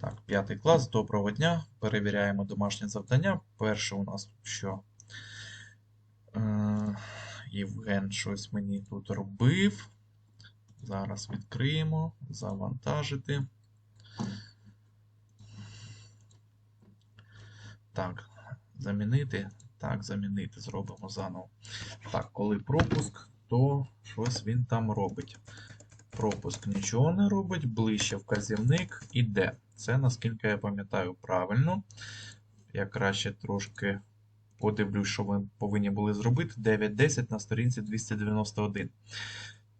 Так, п'ятий клас, доброго дня. Перевіряємо домашнє завдання. Перше у нас що? Е, Євген щось мені тут робив. Зараз відкриємо, завантажити. Так, замінити. Так, замінити. Зробимо заново. Так, коли пропуск, то щось він там робить. Пропуск нічого не робить, ближче вказівник іде. Це, наскільки я пам'ятаю, правильно. Я краще трошки подивлюсь, що ви повинні були зробити. 9.10 на сторінці 291.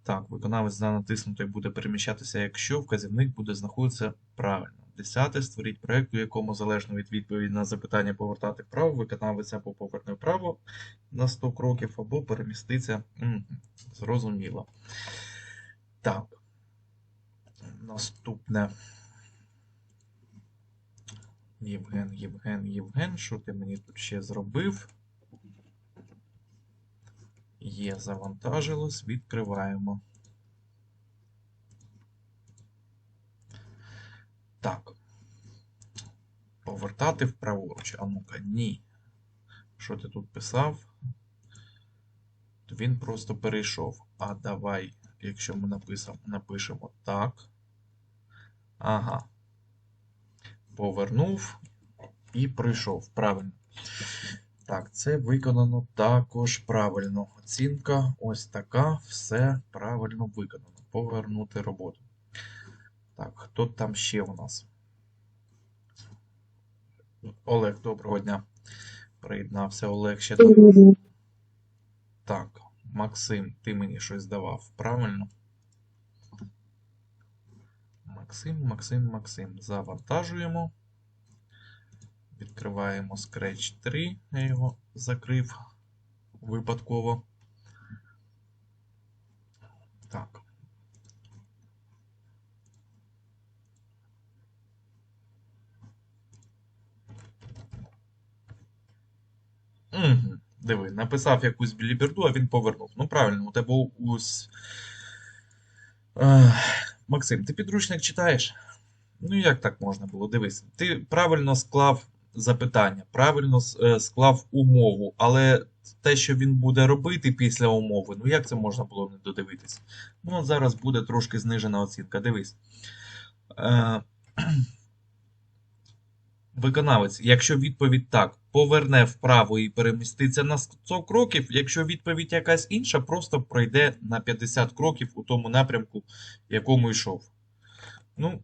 Так, виконавець за натиснутою буде переміщатися, якщо вказівник буде знаходитися правильно. Десяте. Створіть проєкт, у якому залежно від відповіді на запитання повертати вправо, виконавець або поверне вправо на 100 кроків, або переміститься. Зрозуміло. Так. Наступне. Євген, Євген, Євген. Що ти мені тут ще зробив? Є, завантажилось. Відкриваємо. Так. Повертати вправоруч. А ну-ка, ні. Що ти тут писав? Він просто перейшов. А давай, якщо ми написав, напишемо так. Ага. Повернув і прийшов. Правильно. Так, це виконано також правильно. Оцінка ось така. Все правильно виконано. Повернути роботу. Так, хто там ще у нас? Олег, доброго дня. Приєднався Олег ще до. Так, Максим, ти мені щось давав, правильно? Максим, Максим, Максим. Завантажуємо. Відкриваємо Scratch 3. Я його закрив випадково. Так. Угу. Диви, написав якусь біліберду, а він повернув. Ну, правильно, у тебе ось. Максим, ти підручник читаєш? Ну, як так можна було? Дивись, ти правильно склав запитання, правильно е, склав умову, але те, що він буде робити після умови, ну як це можна було не додивитись? Ну, от зараз буде трошки знижена оцінка. Дивись. Е, Виконавець, якщо відповідь так, поверне вправо і переміститься на 100 кроків, якщо відповідь якась інша, просто пройде на 50 кроків у тому напрямку, якому йшов. Ну,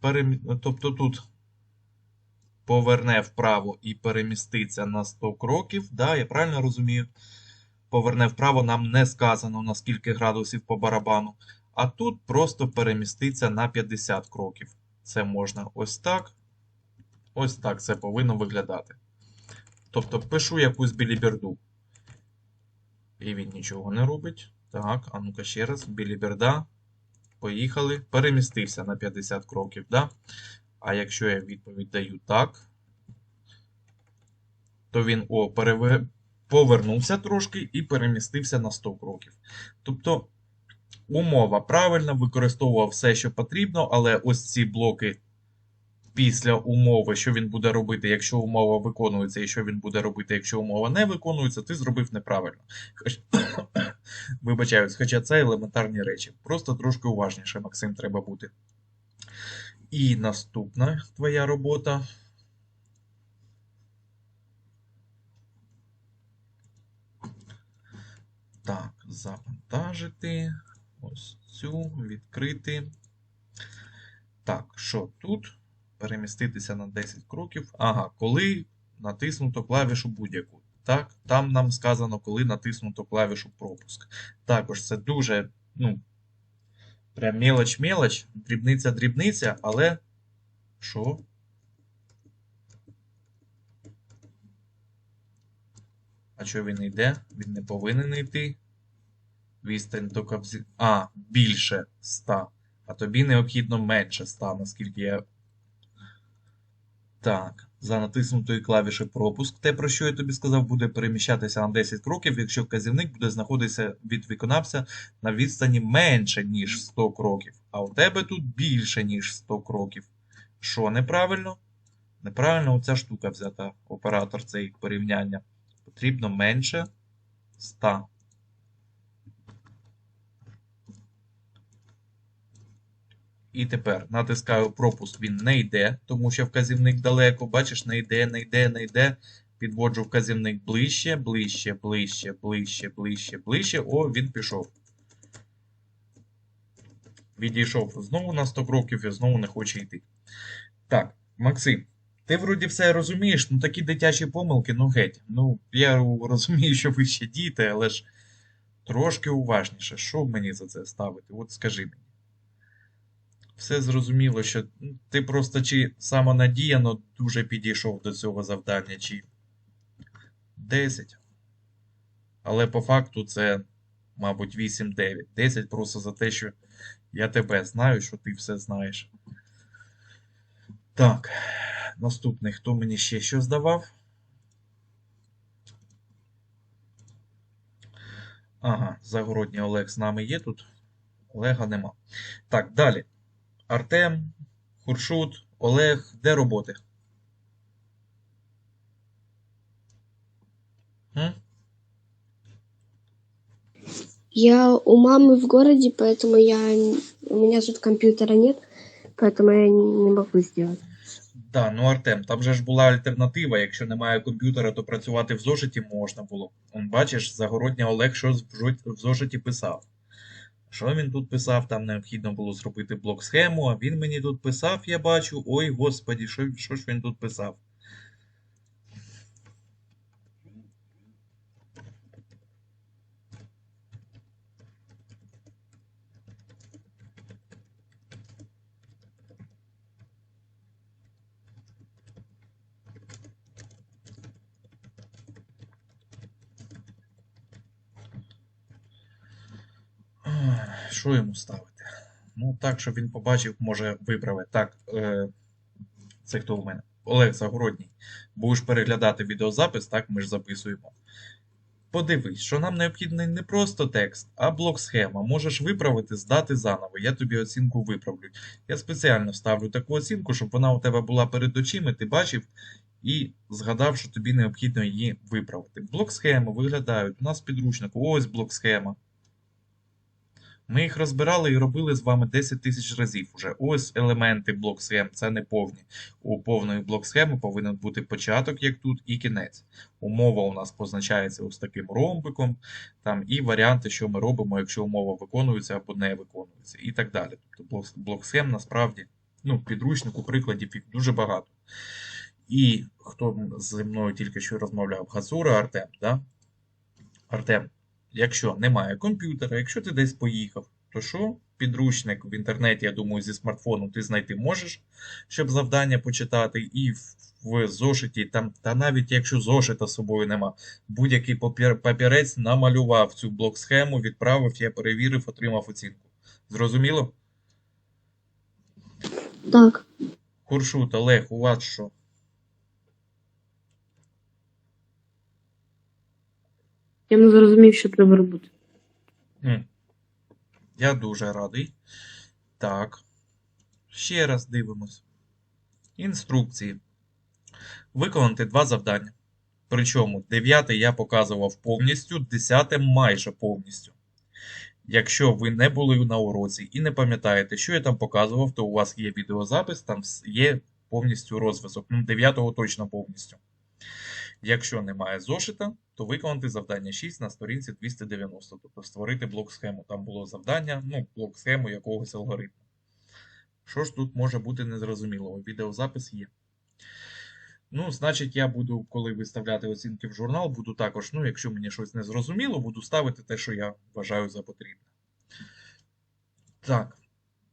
перемі... тобто тут поверне вправо і переміститься на 100 кроків. Да, я правильно розумію? Поверне вправо нам не сказано на скільки градусів по барабану. А тут просто переміститься на 50 кроків. Це можна ось так. Ось так це повинно виглядати. Тобто пишу якусь біліберду. І він нічого не робить. Так, а ну-ка ще раз. Біліберда. Поїхали. Перемістився на 50 кроків. Да? А якщо я відповідь даю так, то він о, переве... повернувся трошки і перемістився на 100 кроків. Тобто умова правильна, використовував все, що потрібно, але ось ці блоки після умови, що він буде робити, якщо умова виконується, і що він буде робити, якщо умова не виконується, ти зробив неправильно. Вибачаюсь, хоча це елементарні речі. Просто трошки уважніше, Максим, треба бути. І наступна твоя робота. Так, завантажити. Ось цю, відкрити. Так, що тут? Переміститися на 10 кроків. Ага, коли натиснуто клавішу будь-яку. Так, там нам сказано, коли натиснуто клавішу пропуск. Також це дуже, ну, прям мелоч-мелоч, дрібниця-дрібниця, але що? А що він йде? Він не повинен йти. Відстань тільки взі... А, більше 100. А тобі необхідно менше 100, наскільки я. Так, за натиснутої клавіші пропуск. Те, про що я тобі сказав, буде переміщатися на 10 кроків, якщо вказівник буде знаходитися від виконавця на відстані менше, ніж 100 кроків. А у тебе тут більше, ніж 100 кроків. Що неправильно? Неправильно оця штука взята, оператор цей порівняння. Потрібно менше 100. І тепер натискаю пропуск, він не йде, тому що вказівник далеко. Бачиш, не йде, не йде, не йде. Підводжу вказівник ближче, ближче, ближче, ближче, ближче, ближче. О, він пішов. Відійшов знову на 100 кроків і знову не хоче йти. Так, Максим, ти вроді все розумієш, ну такі дитячі помилки, ну геть. Ну, я розумію, що ви ще діти, але ж трошки уважніше. Що мені за це ставити? От скажи мені. Все зрозуміло, що ну, ти просто чи самонадіяно дуже підійшов до цього завдання, чи 10. Але по факту це, мабуть, 8-9. 10 просто за те, що я тебе знаю, що ти все знаєш. Так, наступний, хто мені ще що здавав? Ага, Загородній Олег з нами є тут. Олега нема. Так, далі. Артем, Хуршут, Олег, де роботи? М? Я у мамы в городе, поэтому я у меня тут компьютера нет, поэтому я не не могу сделать. Да, ну Артем, там же ж була альтернатива. Якщо немає комп'ютера, то працювати в зошиті можна було. Он бачиш, Загородня Олег щось в жо- в зошиті писав. Що він тут писав? Там необхідно було зробити блок схему, а він мені тут писав, я бачу. Ой, господі, що, що ж він тут писав? Що йому ставити? Ну, так, щоб він побачив, може виправити. Так, е, це хто у мене? Олег Загородній. Будеш переглядати відеозапис, так, ми ж записуємо. Подивись, що нам необхідний не просто текст, а блок-схема. Можеш виправити, здати заново. Я тобі оцінку виправлю. Я спеціально ставлю таку оцінку, щоб вона у тебе була перед очима, ти бачив і згадав, що тобі необхідно її виправити. Блок-схеми виглядають. У нас в підручнику. Ось блок-схема. Ми їх розбирали і робили з вами 10 тисяч разів уже. Ось елементи блок-схем, це не повні. У повної блок-схеми повинен бути початок, як тут, і кінець. Умова у нас позначається ось таким ромбиком, там, і варіанти, що ми робимо, якщо умова виконується або не виконується, і так далі. Тобто блок- блок-схем насправді, ну, підручнику прикладів їх дуже багато. І хто зі мною тільки що розмовляв, Гацура Артем, да? Артем, якщо немає комп'ютера, якщо ти десь поїхав, то що? Підручник в інтернеті, я думаю, зі смартфону ти знайти можеш, щоб завдання почитати, і в, в зошиті, там, та навіть якщо зошита з собою нема, будь-який папір- папірець намалював цю блок-схему, відправив, я перевірив, отримав оцінку. Зрозуміло? Так, Куршут, Олег, у вас що? Я не зрозумів, що треба робити. Я дуже радий. Так. Ще раз дивимось. Інструкції. Виконати два завдання. Причому дев'яте я показував повністю, десяте майже повністю. Якщо ви не були на уроці і не пам'ятаєте, що я там показував, то у вас є відеозапис, там є повністю розв'язок. Ну, дев'ятого точно повністю. Якщо немає зошита, то виконати завдання 6 на сторінці 290, тобто створити блок-схему. Там було завдання, ну, блок-схему якогось алгоритму. Що ж тут може бути незрозумілого? Відеозапис є. Ну, значить, я буду, коли виставляти оцінки в журнал, буду також, ну, якщо мені щось не зрозуміло, буду ставити те, що я вважаю за потрібне. Так,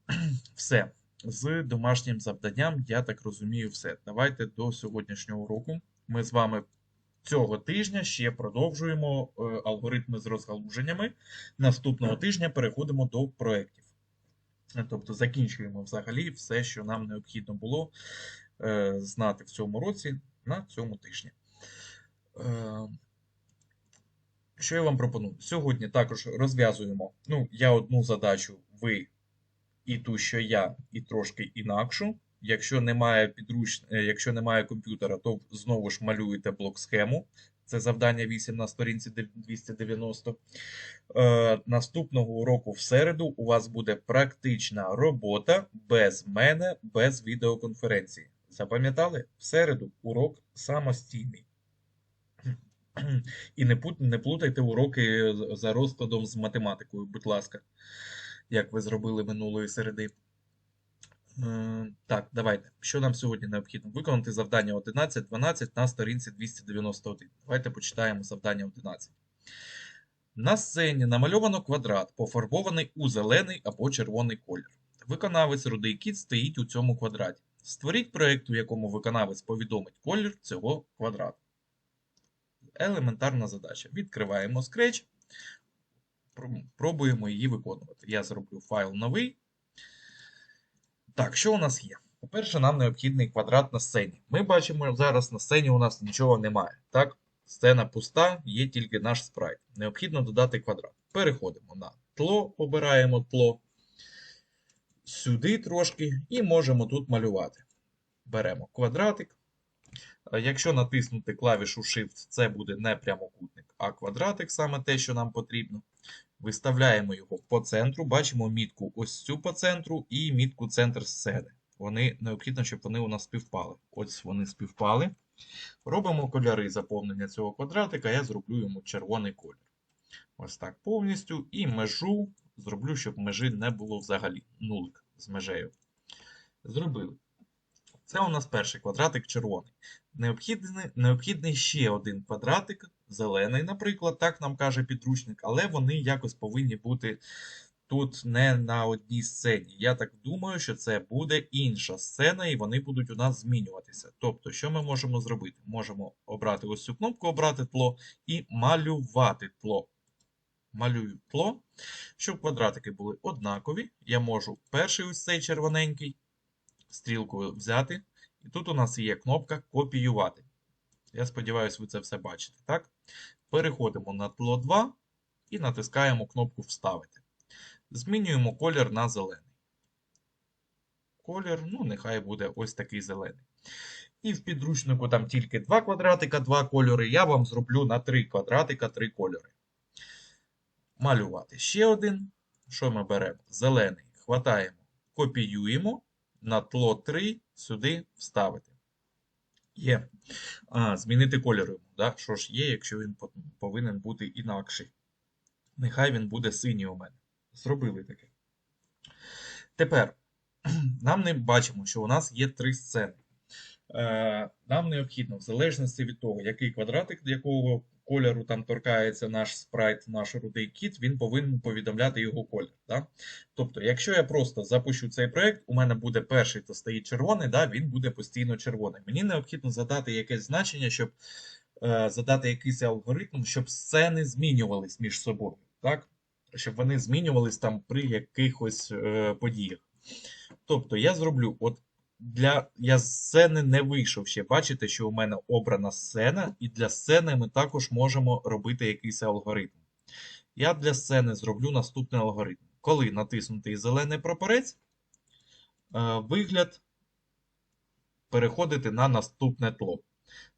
все. З домашнім завданням, я так розумію, все. Давайте до сьогоднішнього року. Ми з вами цього тижня ще продовжуємо е, алгоритми з розгалуженнями. Наступного тижня переходимо до проєктів. Е, Тобто закінчуємо взагалі все, що нам необхідно було е, знати в цьому році на цьому тижні. Що я вам пропоную? Сьогодні також розв'язуємо. Ну, я одну задачу, ви і ту, що я, і трошки інакшу. Якщо немає підруч... е, якщо немає комп'ютера, то знову ж малюєте блок-схему. Це завдання 8 на сторінці 290. Е, наступного уроку в середу у вас буде практична робота без мене, без відеоконференції. Запам'ятали? В середу урок самостійний. І не, не плутайте уроки за розкладом з математикою, будь ласка, як ви зробили минулої середи. Е, Так, давайте. Що нам сьогодні необхідно? Виконати завдання 11-12 на сторінці 291. Давайте почитаємо завдання 11. На сцені намальовано квадрат, пофарбований у зелений або червоний колір. Виконавець рудий кіт стоїть у цьому квадраті. Створіть проєкт, у якому виконавець повідомить колір цього квадрату. Елементарна задача. Відкриваємо Scratch, пробуємо її виконувати. Я зроблю файл новий. Так, що у нас є? По-перше, нам необхідний квадрат на сцені. Ми бачимо, зараз на сцені у нас нічого немає. Так? Сцена пуста, є тільки наш спрайт. Необхідно додати квадрат. Переходимо на тло, обираємо тло. Сюди трошки і можемо тут малювати. Беремо квадратик. Е, Якщо натиснути клавішу Shift, це буде не прямокутник, а квадратик, саме те, що нам потрібно. Виставляємо його по центру, бачимо мітку ось цю по центру і мітку центр сцени. Вони необхідно, щоб вони у нас співпали. Ось вони співпали. Робимо кольори заповнення цього квадратика, я зроблю йому червоний колір. Ось так повністю. І межу зроблю, щоб межі не було взагалі. Нулик з межею. Зробили. Це у нас перший квадратик червоний. Необхідний, необхідний ще один квадратик, зелений, наприклад, так нам каже підручник, але вони якось повинні бути тут не на одній сцені. Я так думаю, що це буде інша сцена, і вони будуть у нас змінюватися. Тобто, що ми можемо зробити? Можемо обрати ось цю кнопку, обрати тло і малювати тло. Малюю тло, щоб квадратики були однакові. Я можу перший ось цей червоненький стрілкою взяти. І тут у нас є кнопка копіювати. Я сподіваюся, ви це все бачите. Так? Переходимо на тло 2 і натискаємо кнопку Вставити. Змінюємо колір на зелений. Колір, ну, нехай буде ось такий зелений. І в підручнику там тільки два квадратика, два кольори. Я вам зроблю на три квадратика, три кольори. Малювати ще один. Що ми беремо? Зелений. Хватаємо, копіюємо на тло 3 сюди вставити. Є. А, змінити кольор йому. Да? Що ж є, якщо він повинен бути інакший? Нехай він буде синій у мене. Зробили таке. Тепер нам не бачимо, що у нас є три сцени. Е, нам необхідно, в залежності від того, який квадратик, якого кольору там торкається наш спрайт, наш рудий кіт, він повинен повідомляти його колір. Да? Тобто, якщо я просто запущу цей проект, у мене буде перший, то стоїть червоний, да, він буде постійно червоний. Мені необхідно задати якесь значення, щоб е, задати якийсь алгоритм, щоб сцени змінювались між собою. Так? Щоб вони змінювались там при якихось е, подіях. Тобто я зроблю, от для я з сцени не вийшов ще. Бачите, що у мене обрана сцена, і для сцени ми також можемо робити якийсь алгоритм. Я для сцени зроблю наступний алгоритм. Коли натиснутий зелений прапорець, е, вигляд переходити на наступне тло.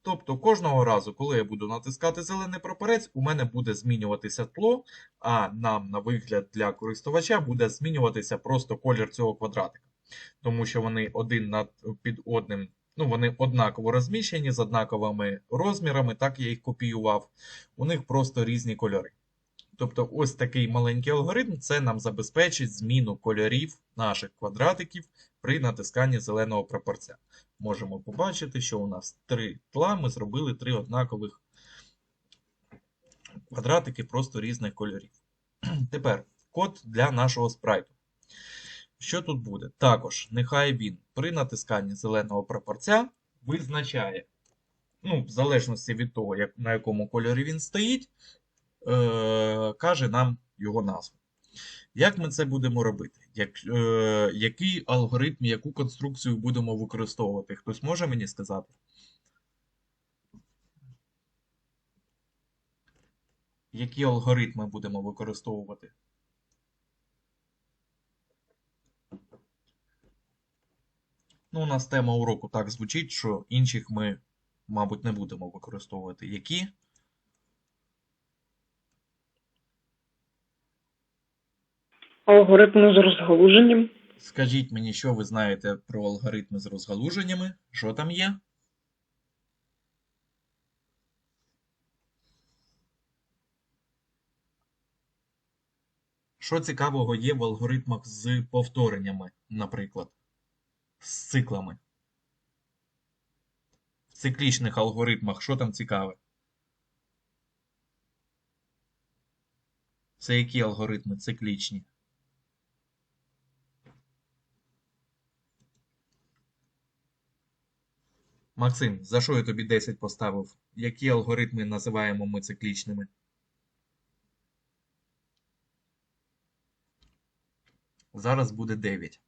Тобто кожного разу, коли я буду натискати зелений прапорець, у мене буде змінюватися тло, а нам на вигляд для користувача буде змінюватися просто колір цього квадратика. Тому що вони один над під одним, ну вони однаково розміщені з однаковими розмірами, так я їх копіював. У них просто різні кольори. Тобто, ось такий маленький алгоритм це нам забезпечить зміну кольорів наших квадратиків при натисканні зеленого прапорця. Можемо побачити, що у нас три тла, ми зробили три однакових квадратики просто різних кольорів. Тепер код для нашого спрайту. Що тут буде? Також нехай він при натисканні зеленого прапорця визначає, ну, в залежності від того, як, на якому кольорі він стоїть, е, каже нам його назву. Як ми це будемо робити? Як, е, який алгоритм, яку конструкцію будемо використовувати? Хтось може мені сказати? Які алгоритми будемо використовувати? Ну, у нас тема уроку так звучить, що інших ми, мабуть, не будемо використовувати. Які? Алгоритми з розгалуженням. Скажіть мені, що ви знаєте про алгоритми з розгалуженнями? Що там є? Що цікавого є в алгоритмах з повтореннями, наприклад, з циклами? В циклічних алгоритмах що там цікаве? Це які алгоритми циклічні? Максим, за що я тобі 10 поставив? Які алгоритми називаємо ми циклічними? Зараз буде 9.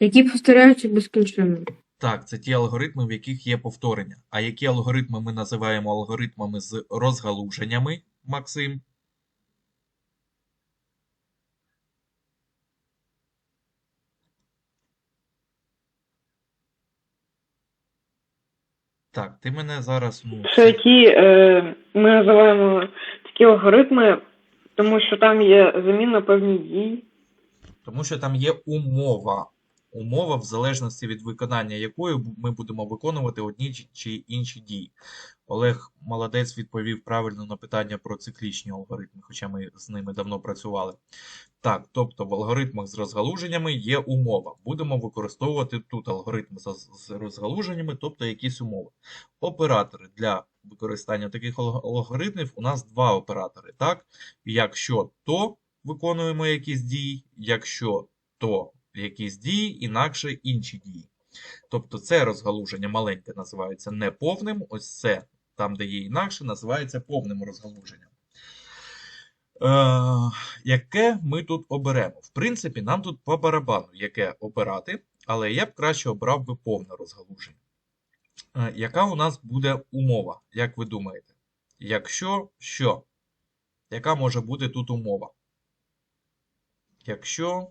Які повторяються безкінченно. Так, це ті алгоритми, в яких є повторення. А які алгоритми ми називаємо алгоритмами з розгалуженнями, Максим? Так, ти мене зараз, ну, Це які е, ми називаємо такі алгоритми, тому що там є заміна певні дії. Тому що там є умова. Умова, в залежності від виконання якої ми будемо виконувати одні чи- інші дії. Олег молодець відповів правильно на питання про циклічні алгоритми, хоча ми з ними давно працювали. Так, тобто в алгоритмах з розгалуженнями є умова. Будемо використовувати тут алгоритми з розгалуженнями, тобто якісь умови. Оператори для використання таких алгоритмів у нас два оператори. Так? Якщо то виконуємо якісь дії, якщо то якісь дії, інакше інші дії. Тобто це розгалуження маленьке називається неповним, ось це там, де є інакше, називається повним розгалуженням. Е, яке ми тут оберемо? В принципі, нам тут по барабану, яке обирати, але я б краще обрав би повне розгалуження. Е, яка у нас буде умова, як ви думаєте? Якщо що? Яка може бути тут умова? Якщо,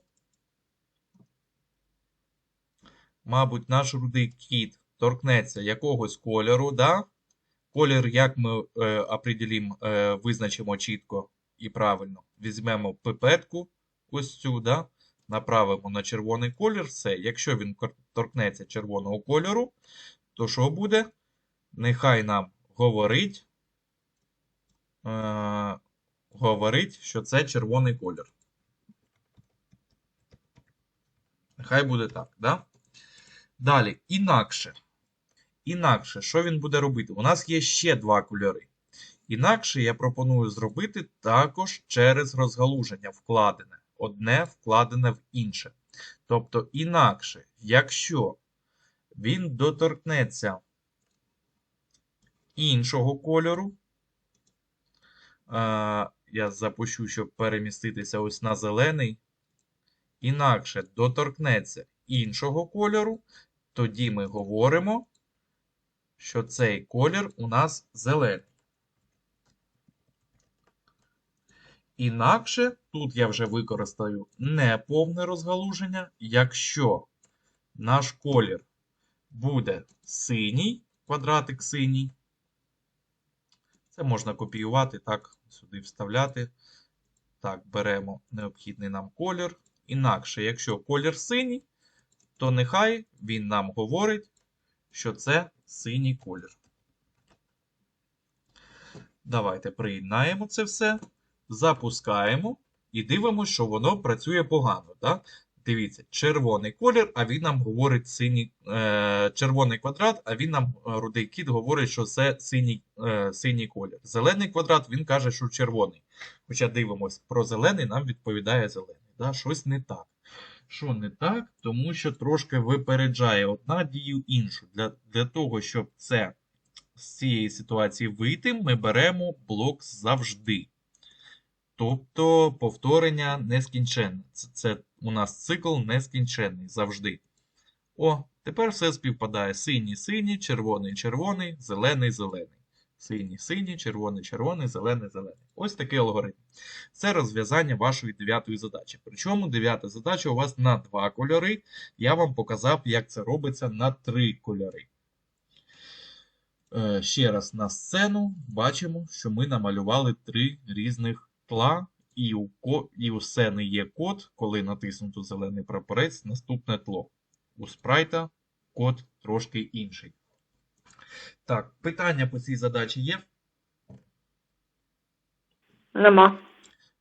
мабуть, наш рудий кіт торкнеться якогось кольору, да? Колір, як ми е, определім, е, визначимо чітко і правильно. Візьмемо пипетку, ось цю, да? направимо на червоний колір, все. Якщо він торкнеться червоного кольору, то що буде? Нехай нам говорить, е, говорить, що це червоний колір. Нехай буде так, да? Далі, інакше. Інакше, що він буде робити? У нас є ще два кольори. Інакше я пропоную зробити також через розгалуження вкладене. Одне вкладене в інше. Тобто, інакше, якщо він доторкнеться іншого кольору, е, я запущу, щоб переміститися ось на зелений. Інакше доторкнеться іншого кольору, тоді ми говоримо, що цей колір у нас зелений. Інакше, тут я вже використаю неповне розгалуження, якщо наш колір буде синій, квадратик синій, це можна копіювати, так, сюди вставляти. Так, беремо необхідний нам колір. Інакше, якщо колір синій, то нехай він нам говорить, що це синій колір. Давайте приєднаємо це все, запускаємо і дивимося, що воно працює погано. Так? Дивіться, червоний колір, а він нам говорить синій, е, червоний квадрат, а він нам, е, рудий кіт, говорить, що це синій, е, синій колір. Зелений квадрат, він каже, що червоний. Хоча дивимось, про зелений нам відповідає зелений. Да? Щось не так. Що не так? Тому що трошки випереджає одна дію іншу. Для, для того, щоб це з цієї ситуації вийти, ми беремо блок завжди. Тобто повторення нескінченне. Це, це У нас цикл нескінченний завжди. О, тепер все співпадає. Синій, синій, червоний, червоний, зелений, зелений. Синій, синій, червоний, червоний, зелений, зелений. Ось такий алгоритм. Це розв'язання вашої дев'ятої задачі. Причому дев'ята задача у вас на два кольори. Я вам показав, як це робиться на три кольори. Е, ще раз на сцену бачимо, що ми намалювали три різних тла, і у, ко- і у сцени є код, коли натиснуто зелений прапорець, наступне тло. У спрайта код трошки інший. Так, питання по цій задачі є? Нема.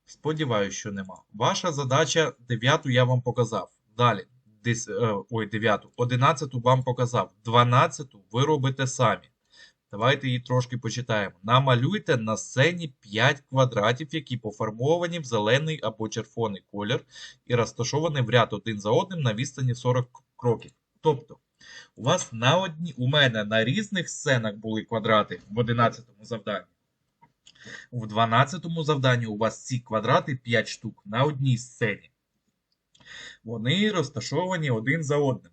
Сподіваюсь, що нема. Ваша задача 9 я вам показав. Далі. Десь, ой, 9. 11 вам показав. 12 ви робите самі. Давайте її трошки почитаємо. Намалюйте на сцені 5 квадратів, які пофарбовані в зелений або червоний колір і розташовані в ряд один за одним на відстані 40 кроків. Тобто, у вас на одні, у мене на різних сценах були квадрати в 11 завданні. В 12 завданні у вас ці квадрати 5 штук на одній сцені. Вони розташовані один за одним.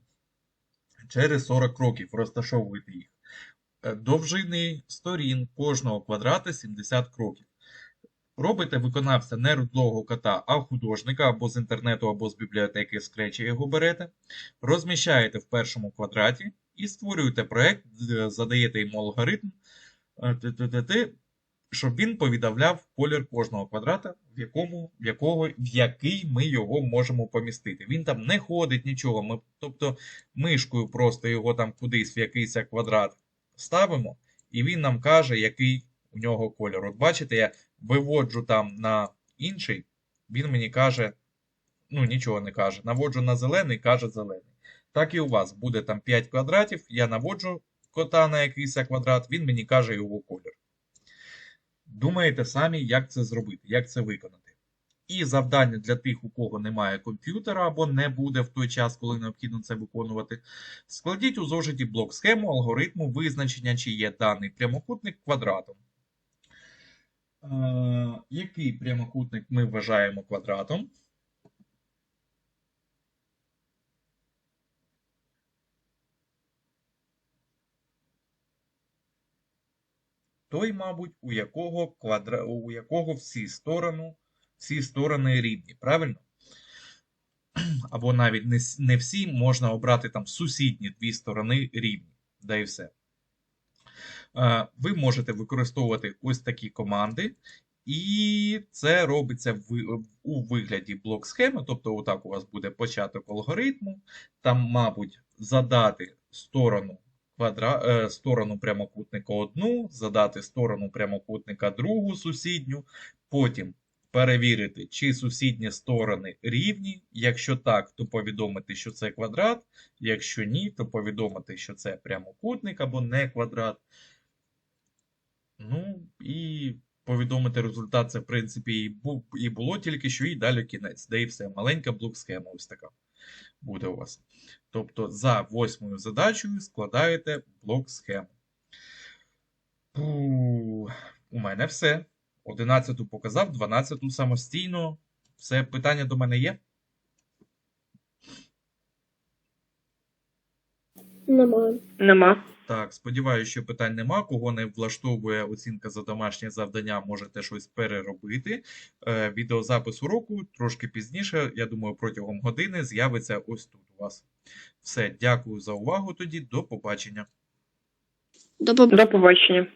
Через 40 кроків розташовуєте їх. Е, Довжини сторін кожного квадрата 70 кроків. Робите виконавця не рудлого кота, а художника або з інтернету, або з бібліотеки Scratch його берете. Розміщаєте в першому квадраті і створюєте проект, е, задаєте йому алгоритм, е, щоб він повідомляв колір кожного квадрата, в, якому, в, якого, в який ми його можемо помістити. Він там не ходить нічого. Ми, тобто мишкою просто його там кудись в якийсь квадрат ставимо, і він нам каже, який у нього кольор. От бачите, я виводжу там на інший, він мені каже, ну нічого не каже. Наводжу на зелений, каже зелений. Так і у вас буде там 5 квадратів, я наводжу кота на якийсь квадрат, він мені каже його колір. Думаєте самі, як це зробити, як це виконати. І завдання для тих, у кого немає комп'ютера або не буде в той час, коли необхідно це виконувати. Складіть у зошиті блок схему алгоритму визначення, чи є даний прямокутник квадратом. Е, який прямокутник ми вважаємо квадратом? Той, мабуть, у якого, квадра... у якого всі, сторону... всі сторони рівні, правильно? Або навіть не всі, можна обрати там сусідні дві сторони рівні. Да і все. Е, Ви можете використовувати ось такі команди, і це робиться у вигляді блок схеми. Тобто, отак у вас буде початок алгоритму. Там, мабуть, задати сторону квадра... е, сторону прямокутника одну, задати сторону прямокутника другу сусідню, потім перевірити, чи сусідні сторони рівні. Якщо так, то повідомити, що це квадрат. Якщо ні, то повідомити, що це прямокутник або не квадрат. Ну, і повідомити результат, це, в принципі, і бу- і було тільки що, і далі кінець. Де і все. Маленька блок-схема ось така буде у вас. Тобто за восьмою задачею складаєте блок-схему. Пу, У мене все. 11 показав, 12 самостійно. Все, питання до мене є? Нема. Нема. Так, сподіваюся, що питань нема. Кого не влаштовує оцінка за домашнє завдання, можете щось переробити. Е, відеозапис уроку трошки пізніше, я думаю, протягом години з'явиться ось тут у вас. Все, дякую за увагу тоді. До побачення. До побачення. До побачення.